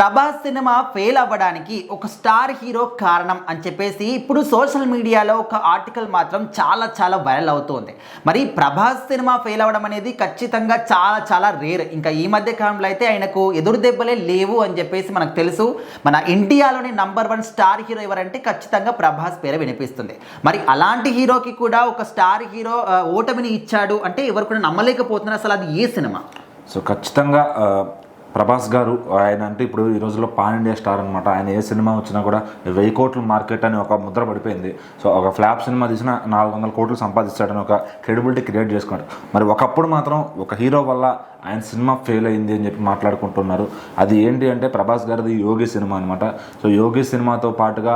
Prabhas cinema fail అవ్వడానికి ఒక star hero కారణం అని చెప్పేసి ఇప్పుడు సోషల్ మీడియాలో ఒక ఆర్టికల్ మాత్రం చాలా చాలా వైరల్ అవుతుంది. మరి ప్రభాస్ సినిమా ఫెయిల్ అవ్వడం అనేది ఖచ్చితంగా చాలా చాలా రేర్. ఇంకా ఈ మధ్య కాలంలో అయితే ఆయనకు ఎదురు దెబ్బలే లేవు అని చెప్పేసి మనకు తెలుసు. మన ఇండియాలోని నంబర్ వన్ స్టార్ హీరో ఎవరంటే ఖచ్చితంగా ప్రభాస్ పేరు వినిపిస్తుంది. మరి అలాంటి హీరోకి కూడా ఒక స్టార్ హీరో ఓటమిని ఇచ్చాడు అంటే ఎవరు కూడా నమ్మలేకపోతున్నారు అసలు అది ఏ సినిమా? సో ఖచ్చితంగా ప్రభాస్ గారు ఆయన అంటే ఇప్పుడు ఈ రోజుల్లో పాన్ ఇండియా స్టార్ అనమాట ఆయన ఏ సినిమా వచ్చినా కూడా వెయ్యి కోట్లు మార్కెట్ అని ఒక ముద్ర పడిపోయింది. సో ఒక ఫ్లాప్ సినిమా తీసిన నాలుగు వందల కోట్లు సంపాదిస్తాడని ఒక క్రెడిబిలిటీ క్రియేట్ చేసుకున్నాడు. మరి ఒకప్పుడు మాత్రం ఒక హీరో వల్ల ఆయన సినిమా ఫెయిల్ అయింది అని చెప్పి మాట్లాడుకుంటున్నారు. అది ఏంటి అంటే ప్రభాస్ గారిది యోగి సినిమా అనమాట సో యోగి సినిమాతో పాటుగా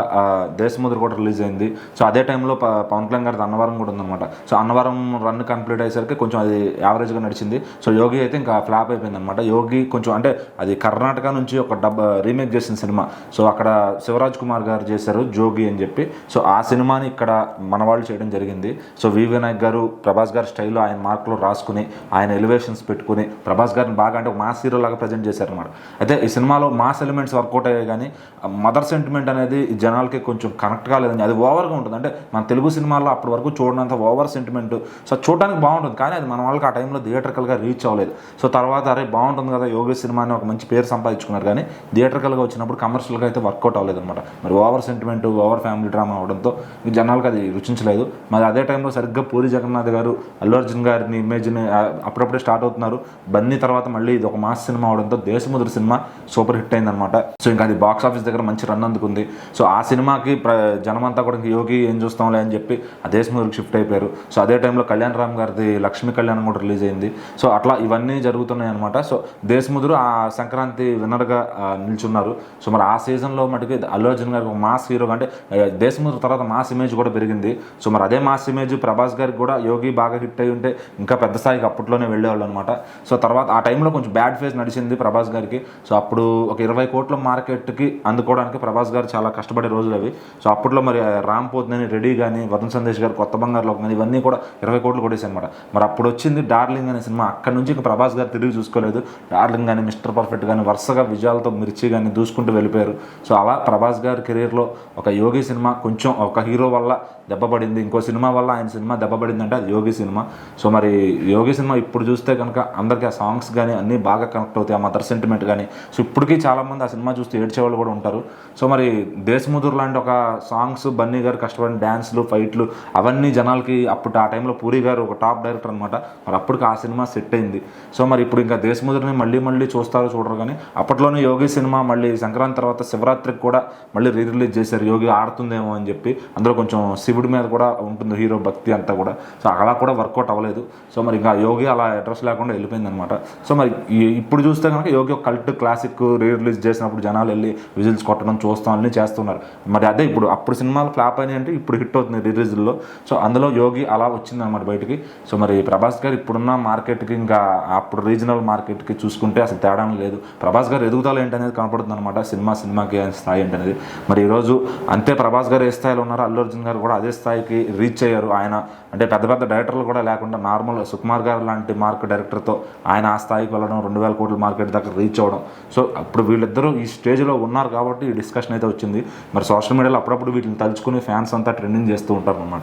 దేశముద్ర కూడా రిలీజ్ అయింది. సో అదే టైంలో పవన్ కళ్యాణ్ గారిది అన్నవరం కూడా ఉందన్నమాట. సో అన్నవరం రన్ కంప్లీట్ అయ్యేసరికి కొంచెం అది యావరేజ్గా నడిచింది. సో యోగి అయితే ఇంకా ఫ్లాప్ అయిపోయింది అనమాట యోగి కొంచెం అంటే అది కర్ణాటక నుంచి ఒక డబ్ రీమేక్ చేసిన సినిమా. సో అక్కడ శివరాజ్ కుమార్ గారు చేశారు జోగి అని చెప్పి. సో ఆ సినిమాని ఇక్కడ మన వాళ్ళు చేయడం జరిగింది. సో వి వినాయక్ గారు ప్రభాస్ గారి స్టైల్లో ఆయన మార్కులు రాసుకుని ఆయన ఎలివేషన్స్ పెట్టుకుని ప్రభాస్ గారిని బాగా అంటే ఒక మాస్ హీరో లాగా ప్రజెంట్ చేశారన్నమాట. అయితే ఈ సినిమాలో మాస్ ఎలిమెంట్స్ వర్కౌట్ అయ్యాయి కానీ మదర్ సెంటిమెంట్ అనేది జనాలకి కొంచెం కనెక్ట్ కాలేదని అది ఓవర్గా ఉంటుంది. అంటే మన తెలుగు సినిమాల్లో అప్పటి వరకు చూడనంత ఓవర్ సెంటిమెంట్ సో చూడడానికి బాగుంటుంది కానీ అది మన వాళ్ళకి ఆ టైంలో థియేటర్కల్గా రీచ్ అవ్వలేదు. సో తర్వాత అరే బాగుంటుంది కదా యోగేష్ సినిమా అని ఒక మంచి పేరు సంపాదించుకున్నారు కానీ థియేటర్కల్గా వచ్చినప్పుడు కమర్షియల్గా అయితే వర్కౌట్ అవ్వలేదు అనమాట మరి over sentiment over family drama అవడంతో ఈ జనాలకు అది రుచించలేదు. మరి అదే టైంలో సరిగ్గా పూరి జగన్నాథ్ గారు అల్లు అర్జున్ గారిని ఇమేజ్ని అప్పుడప్పుడే స్టార్ట్ అవుతున్నారు. బన్నీ తర్వాత మళ్ళీ ఇది ఒక మాస్ సినిమా అవడంతో దేశముద్ర సినిమా సూపర్ హిట్ అయిందనమాట సో ఇంకా అది బాక్స్ ఆఫీస్ దగ్గర మంచి రన్ అందుకుంది. సో ఆ సినిమాకి ప్ర జనమంతా కూడా ఇంక యోగి ఏం చూస్తాంలే అని చెప్పి ఆ దేశముద్రకు షిఫ్ట్ అయిపోయారు. సో అదే టైంలో కళ్యాణ్ రామ్ గారిది లక్ష్మీ కళ్యాణం కూడా రిలీజ్ అయింది. సో అట్లా ఇవన్నీ జరుగుతున్నాయి అనమాట సో దేశముద్రు ఆ సంక్రాంతి విన్నర్గా నిల్చున్నారు. సో మరి ఆ సీజన్లో మటుకు అల్లు అర్జున్ గారికి ఒక మాస్ హీరో అంటే దేశముద్ర తర్వాత మాస్ ఇమేజ్ కూడా పెరిగింది. సో మరి అదే మాస్ ఇమేజ్ ప్రభాస్ గారికి కూడా యోగి బాగా హిట్ అయి ఉంటే ఇంకా పెద్ద స్థాయికి అప్పట్లోనే వెళ్ళేవాళ్ళు అనమాట సో తర్వాత ఆ టైంలో కొంచెం బ్యాడ్ ఫేజ్ నడిచింది ప్రభాస్ గారికి. సో అప్పుడు ఒక ఇరవై కోట్ల మార్కెట్కి అందుకోవడానికి ప్రభాస్ గారు చాలా కష్టపడే రోజులు అవి. సో అప్పట్లో మరి రామ్ పోతుందని రెడీ కానీ వరుణ్ సందేశ్ గారు కొత్త బంగారులో కానీ ఇవన్నీ కూడా ఇరవై కోట్లు కొట్టేసి అనమాట మరి అప్పుడు వచ్చింది డార్లింగ్ అనే సినిమా. అక్కడ నుంచి ఇంకా ప్రభాస్ గారు తిరిగి చూసుకోలేదు. డార్లింగ్ కానీ మిస్టర్ పర్ఫెక్ట్ కానీ వరుసగా విజయాలతో మిర్చి కానీ దూసుకుంటూ వెళ్ళిపోయారు. సో అలా ప్రభాస్ గారి కెరీర్లో ఒక యోగి సినిమా కొంచెం ఒక హీరో వల్ల దెబ్బపడింది ఇంకో సినిమా వల్ల ఆయన సినిమా దెబ్బపడింది అంటే అది యోగి సినిమా. సో మరి యోగి సినిమా ఇప్పుడు చూస్తే కనుక అందరికీ ఆ సాంగ్స్ కానీ అన్నీ బాగా కనెక్ట్ అవుతాయి. ఆ మదర్ సెంటిమెంట్ కానీ సో ఇప్పటికీ చాలామంది ఆ సినిమా చూస్తే ఏడ్చేవాళ్ళు కూడా ఉంటారు. సో మరి దేశముదురు లాంటి ఒక సాంగ్స్ బన్నీ గారు కష్టపడిన డ్యాన్స్లు ఫైట్లు అవన్నీ జనాలకి అప్పుడు ఆ టైంలో పూరి గారు ఒక టాప్ డైరెక్టర్ అనమాట మరి అప్పటికి ఆ సినిమా సెట్ అయింది. సో మరి ఇప్పుడు ఇంకా దేశముద్రని మళ్ళీ మళ్ళీ చూస్తారు చూడరు కానీ అప్పట్లోనే యోగి సినిమా మళ్ళీ సంక్రాంతి తర్వాత శివరాత్రికి కూడా మళ్ళీ రీ రిలీజ్ చేశారు. యోగి ఆడుతుందేమో అని చెప్పి. అందులో కొంచెం శివుడి మీద కూడా ఉంటుంది హీరో భక్తి అంతా కూడా. సో అలా కూడా వర్కౌట్ అవ్వలేదు. సో మరి ఇంకా యోగి అలా అడ్రస్ లేకుండా వెళ్ళిపోయింది అనమాట సో మరి ఈ- ఇప్పుడు చూస్తే కనుక Yogi cult classic re release చేసినప్పుడు జనాలు వెళ్ళి విజిల్స్ కొట్టడం చూస్తాం అన్నీ చేస్తున్నారు. మరి అదే ఇప్పుడు అప్పుడు సినిమాలు ఫ్లాప్ అయినాయి అంటే ఇప్పుడు హిట్ అవుతుంది రిలీజ్లో సో అందులో యోగి అలా వచ్చిందనమాట బయటికి. సో మరి ప్రభాస్ గారు ఇప్పుడున్న మార్కెట్కి ఇంకా అప్పుడు రీజనల్ మార్కెట్కి చూసుకుంటే అసలు తేడా లేదు. ప్రభాస్ గారు ఎదుగుదల ఏంటనేది కనపడుతుంది అనమాట సినిమా సినిమాకి స్థాయి స్థాయి ఏంటనేది. మరి ఈరోజు అంతే ప్రభాస్ గారు ఏ స్థాయిలో ఉన్నారో అల్లు అర్జున్ గారు కూడా అదే స్థాయికి రీచ్ అయ్యారు. ఆయన అంటే పెద్ద పెద్ద డైరెక్టర్లు కూడా లేకుండా నార్మల్ సుకుమార్ గారు లాంటి మార్క్ డైరెక్టర్తో ఆయన ఆ స్థాయికి వెళ్ళడం రెండు వేల కోట్ల మార్కెట్ దాకా రీచ్ అవ్వడం. సో అప్పుడు వీళ్ళిద్దరూ ఈ స్టేజ్లో ఉన్నారు కాబట్టి ఈ డిస్కషన్ అయితే వచ్చింది. మరి సోషల్ మీడియాలో అప్పుడప్పుడు వీటిని తలుచుకుని ఫ్యాన్స్ అంతా ట్రెండింగ్ చేస్తూ ఉంటారు అనమాట